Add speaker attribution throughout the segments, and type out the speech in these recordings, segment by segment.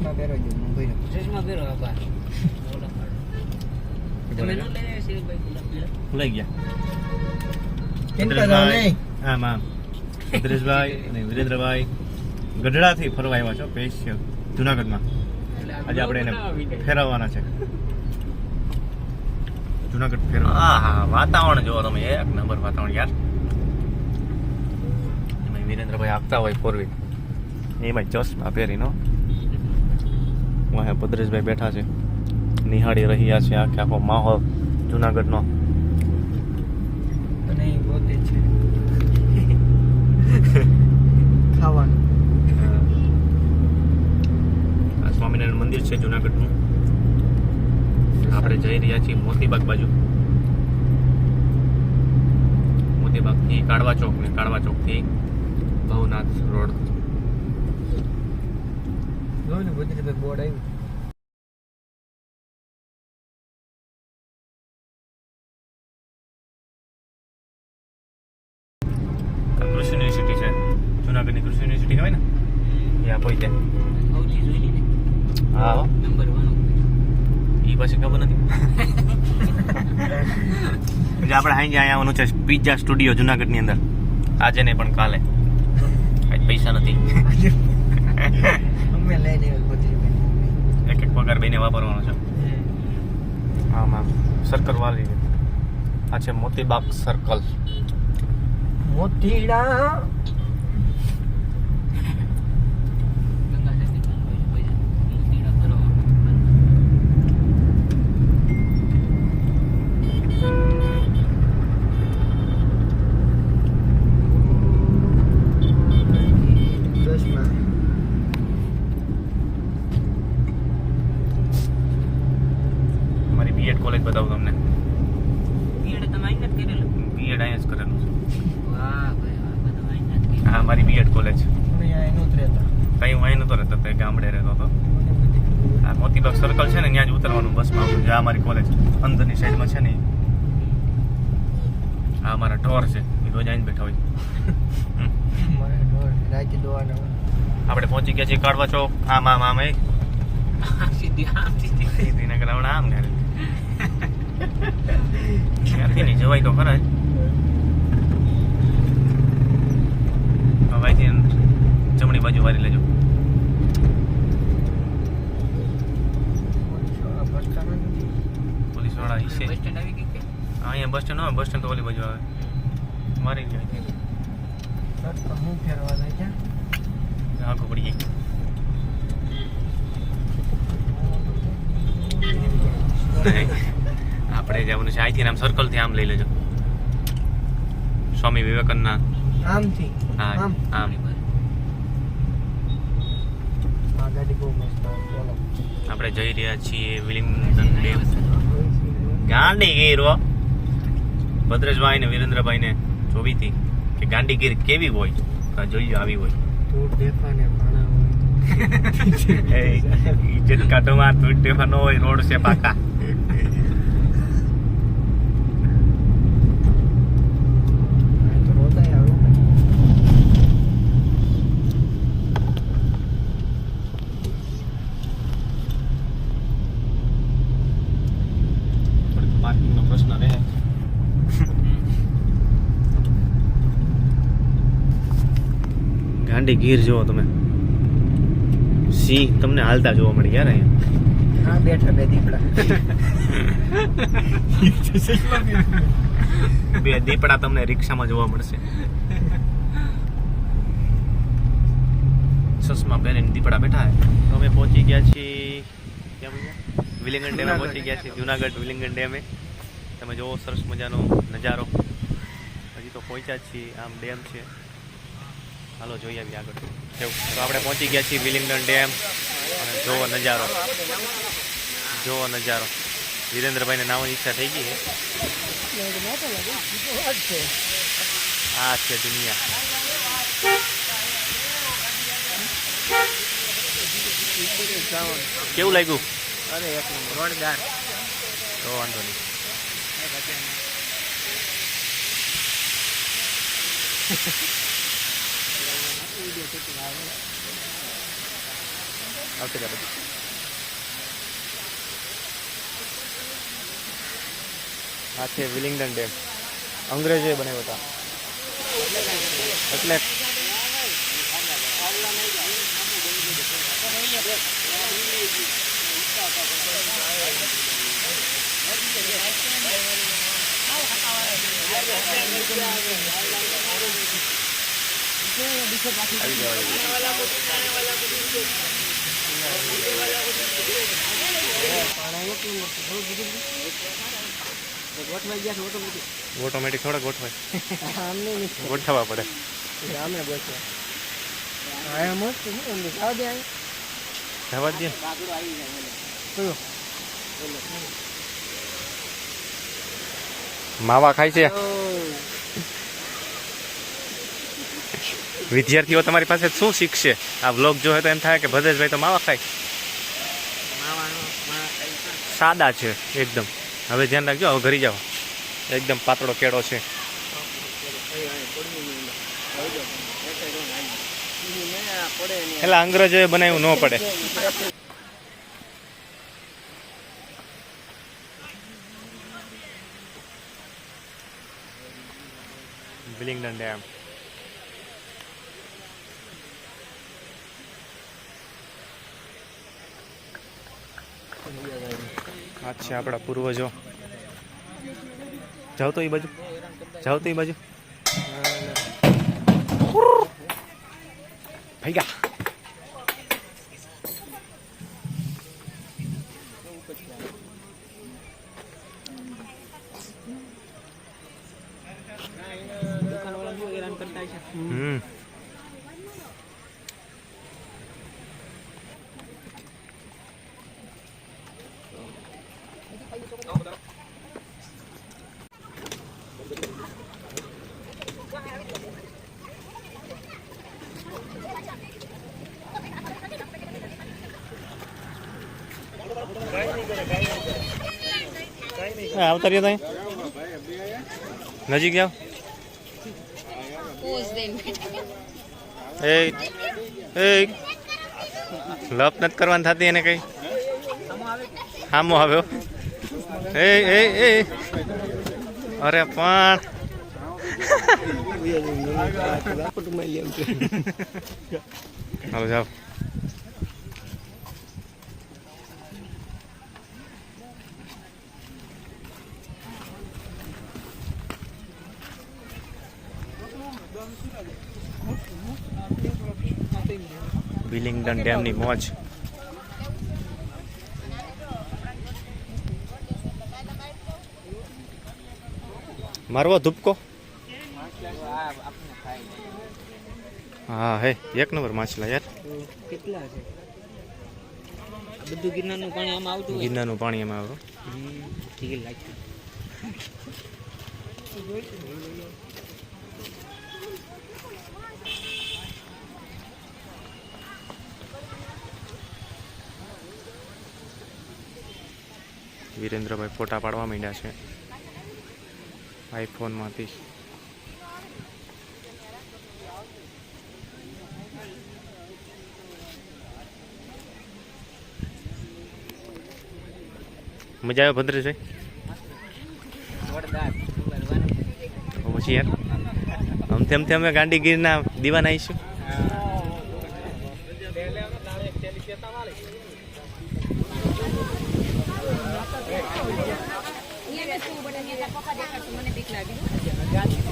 Speaker 1: ચશ્મા પહેરો જો ભાઈ
Speaker 2: ચશ્મા પહેરો પાડો. તમે ન લઈ પીળા?
Speaker 3: ભૂલાઈ ગયા
Speaker 1: ચિંતા જાવ નહીં
Speaker 3: આમ આમ ભદ્રેશભાઈ અને વિરેન્દ્રભાઈ ગઢડાથી ફરવા આવ્યા છો પેશ જુનાગઢમાં આજે આપણે એને ફેરવવાના છે જુનાગઢ ફેરવા હા હા વાતાવરણ જોવો તમે એક નંબર વાતાવરણ યાર એમાં વિરેન્દ્રભાઈ આપતા હોય ફોર વ્હીલ એમાં ચશ્મા પહેરીનો વાહે ભદ્રેશભાઈ બેઠા છે. નિહાળી રહ્યા છે આખે આખો માહોલ જુનાગઢનો.
Speaker 1: ખાવાનું.
Speaker 3: આ સ્વામિનારાયણ મંદિર છે જુનાગઢનું. આપણે જઈ રહ્યા છીએ મોતીબાગ બાજુ. મોતીબાગથી કાળવા ચોક ને કાળવા ચોકથી ભવનાથ રોડ.
Speaker 1: બોર્ડ આવ્યું?
Speaker 3: ખબર નથી. એટલે આપણે આઈ અહીંયા આવવાનું છે પિઝા સ્ટુડિયો જુનાગઢની અંદર. આજે નહીં પણ કાલે. આજ પૈસા નથી.
Speaker 1: અમે લઈને
Speaker 3: એક એક પગાર બેને વાપરવાનો છે. હા મેમ સર્કલ વાળી. આ છે મોતીબાગ સર્કલ
Speaker 1: મોતીડા
Speaker 2: ગંગા નદી પર હોય, હોય. મોતીડા ફરવા.
Speaker 1: ચશ્મા
Speaker 3: મારી બીએડ કોલેજ બતાવું તમને
Speaker 2: પીએડ તમે આઈને જ કરેલું?
Speaker 3: બીએડ અહીંયા જ કરેલું છે
Speaker 2: વાહ ભાઈ વાહ, બધું આઈને જ કરેલું.
Speaker 3: હા મારી
Speaker 1: છે?
Speaker 3: કઈ હું અહીં નતો રહેતો તો ગામડે રહેતો હતો. આ મોતીબાગ સર્કલ છે ને ત્યાં જ ઉતરવાનું બસમાં જે અમારી કોલેજ અંદરની સાઈડમાં છે ને આ અમારા ઢોર છે. એ રોજ આવીને બેઠા હોય. આપણે પહોંચી ગયા છીએ કાળવા ચોક. આમ આમ આમ એક.
Speaker 2: સીધી આમ સીધી.
Speaker 3: નગર આમ ને ક્યાંથી નહીં? જવાય તો ખરા. જ. હવે અહીંથી જમણી બાજુ વારી લેજો
Speaker 1: આ બસ સ્ટેન્ડ નથી.
Speaker 3: પોલીસવાળા ઈ છે
Speaker 2: બસ સ્ટેન્ડ આવી ગઈ કે?
Speaker 3: અહીંયા બસ સ્ટેન્ડ હોય બસ સ્ટેન્ડ તો ઓલી બાજુ આવે મારી ગયો અહીંથી.
Speaker 1: રસ્તો હું ફેરવા જાય છે
Speaker 3: આગળ પડી ગઈ નહીં. આપણે જવાનું છે અહીંથી આમ સર્કલથી આમ લઈ લેજો. સ્વામી વિવેકાનંદના
Speaker 1: આમથી?
Speaker 3: હા
Speaker 1: આમ?
Speaker 3: આપણે જઈ રહ્યા છીએ વિલિંગડન ડેમ. ગાંડી ગીર હો. ભદ્રેશભાઈ ને વિરેન્દ્રભાઈ ને જોવી હતી કે ગાંડી ગીર કેવી હોય? તો જોઈએ આવી હોય.
Speaker 1: ને
Speaker 3: કાઢવામાં તૂટ દેવાનો હોય રોડ છે પાકા
Speaker 1: આ તો રોતાય આવું
Speaker 3: પાર્કિંગ નો પ્રશ્ન રહે ગાંડી ગીર જુઓ તમે. સિંહ તમને હાલતા જોવા મળી યાર અહીંયા?
Speaker 1: બેઠા બે દીપડા.
Speaker 3: બે દીપડા તમને રિક્ષામાં જોવા મળશે. ચશ્મા પહેરીને દીપડા બેઠા તો અમે પહોંચી ગયા છીએ વિલિંગન ડેમે પહોંચી ગયા છીએ. જુનાગઢ વિલિંગન ડેમે. તમે જોવો સરસ મજાનો નજારો. હજી તો પહોંચ્યા છીએ. આમ ડેમ છે. હાલો જોઈ આવીએ આગળ. કેવું તો આપણે પહોંચી ગયા છીએ વિલિંગડન ડેમ. અને જોવો નજારો. જોવો નજારો. વિરેન્દ્રભાઈને નાવાની ઈચ્છા થઈ ગઈ છે આ છે દુનિયા. કેવું લાગ્યું?
Speaker 1: અરે એક નંબર. રોડદાર
Speaker 3: તો વાંધો નહીં. આવતી રહ્યા બધી આ છે વિલિંગડન ડેમ અંગ્રેજોએ બનાવ્યો હતા એટલે આવી જવાય
Speaker 2: ગોઠવાઈ ગયા છે ઓટોમેટિક
Speaker 3: થોડા ગોઠવાય. ગોઠવવા પડે.
Speaker 2: આમને ગોઠવા હા મસ્ત છે ખાવા દે
Speaker 3: જવા દે કયો માવા ખાય છે. વિદ્યાર્થીઓ તમારી પાસે શું શીખશે? આ વ્લોગ જોવે તો એમ થાય કે ભદ્રેશભાઈ તો માવા ખાય. સાદા છે, એકદમ. હવે ધ્યાન રાખજો, હવે ઘરી જાઓ. એકદમ પાતળો કેળો છે. એટલે અંગ્રેજોએ બનાવ્યું ન પડે. Willingdon dam. આ છે આપણા પૂર્વજો. જાવ તો એ બાજુ. જાવ તો એ બાજુ. ભાઈ
Speaker 2: દુકાનવાળા
Speaker 3: આવતા રહ્યો ત્યાં નજીક જાઓ. એ એ લપ નથી કરવાની થતી એને કઈ? હામો આવ્યો. એ એ એ. અરે પણ. હાલો જાઓ. વિલિંગડન ડેમની મોજ મારવો ધૂપકો હા હે એક નંબર માછલા યાર
Speaker 2: કેટલા છે બધું ગિરનારનું પાણી આમાં આવતું હોય
Speaker 3: ગિરનારનું પાણી એમાં આવે
Speaker 2: હમ, ઠીક લાગતું
Speaker 3: વિરેન્દ્રભાઈ ફોટા પાડવા માંડ્યા છે. આઈફોનમાંથી. મજા આવે ભદ્રેશભાઈ પછી યાર, આમ તેમ અમે ગાંડી ગીરના દીવાના આવીશું. ક્યાં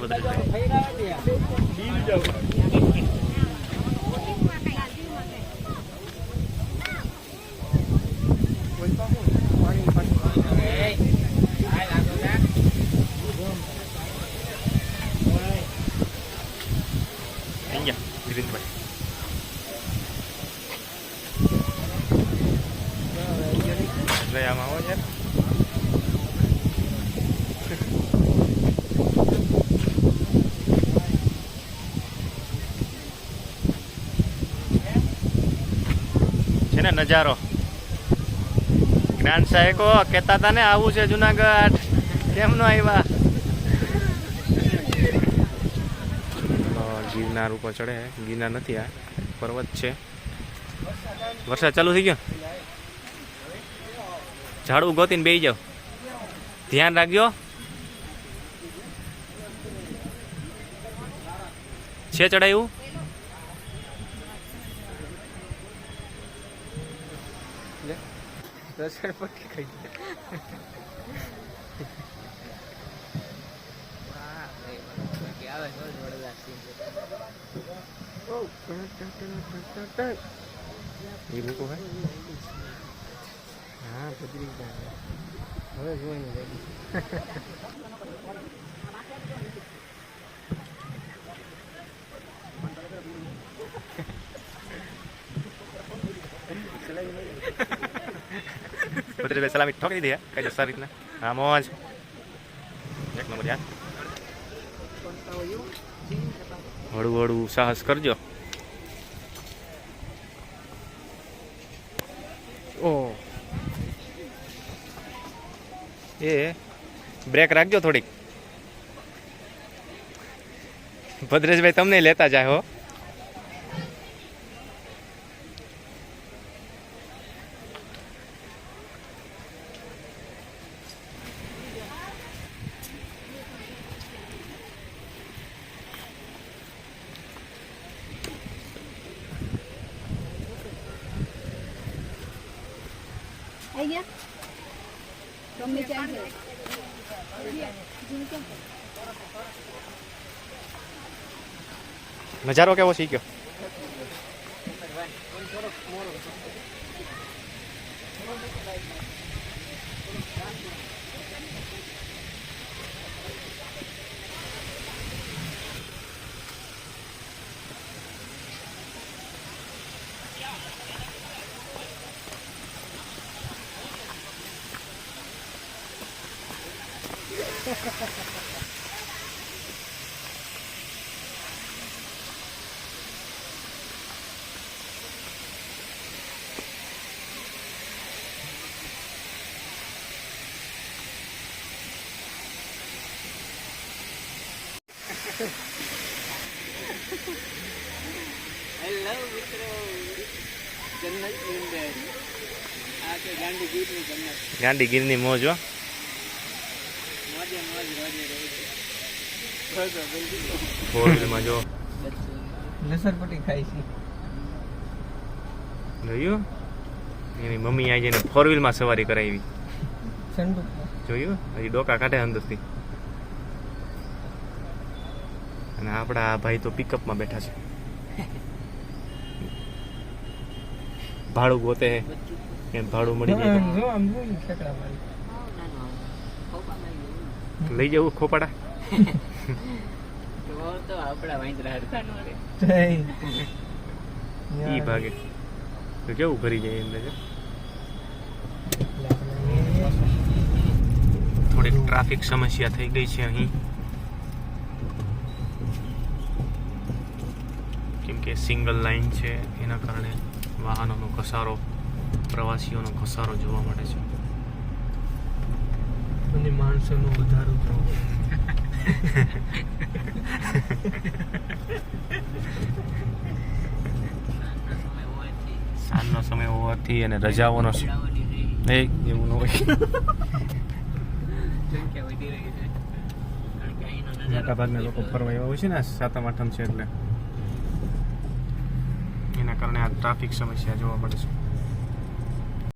Speaker 3: ભદ્રેશભાઈ અહીંયા વિરેન્દ્રભાઈ એટલે આમાં આવો યાર છે ને નજારો. જ્ઞાન સાહેકો કહેતા હતા ને, આવું છે જુનાગઢ. કેમ નો આવ્યા ગિરનાર ઉપર ચડે ગિરનાર નથી આ. પર્વત છે. વરસાદ ચાલુ થઈ ગયો? ઝાડવું ગોતીને બેસી જાઓ. ધ્યાન રાખજો. છે ચડાયું?
Speaker 1: રસડ પટ્ટી ખાઈ
Speaker 2: છે.
Speaker 3: એ લોકો હે?
Speaker 1: હા ગયા હવે જોઈને રેડી
Speaker 3: સલામી ઠોકી દીધી કઈ સારી રીતના હા મોજ એક નંબર યાર હળવું હળવું સાહસ કરજો ઓ એ બ્રેક રાખજો થોડીક. ભદ્રેશભાઈ તમને લેતા જાય, હો. નજારો કેવો શીખ્યો ગાંડી ગીરની મોજ હો. વ્હીલમાં જો.
Speaker 1: પટ્ટી છે.
Speaker 3: જોયું? એની મમ્મી આજે એને ફોર વ્હીલમાં સવારી કરાવી. જોયું? હજી ડોકા કાઢે અંદરથી. અને આપણા આ ભાઈ તો પિકઅપમાં બેઠા છે. ભાડું ગોતે એમ ભાડું મળી જાય તો
Speaker 1: જો આમ જો ખેકડા મારી
Speaker 3: લઈ જવું ખોપાડા.
Speaker 2: તો આપણા વાંદરા હરતા નો રે
Speaker 3: ઈ ભાગે. તો કેવું ભરી જાય એમને જો થોડીક ટ્રાફિક સમસ્યા થઈ ગઈ છે અહીં. કેમ કે સિંગલ લાઈન છે એના કારણે વાહનોનો ઘસારો પ્રવાસીઓનો ઘસારો જોવા મળે છે.
Speaker 1: અને માણસોનો વધારો જોવો
Speaker 3: સાંજનો સમય હોવાથી અને રજાઓનો એક એવું ન હોય.
Speaker 2: સંખ્યા વધી રહી છે. કારણ કે અહીંનો નજારો
Speaker 3: મોટા ભાગના લોકો ફરવા એવા હોય છે ને સાતમ આઠમ છે એટલે. કારણે આ ટ્રાફિક સમસ્યા જોવા મળે છે.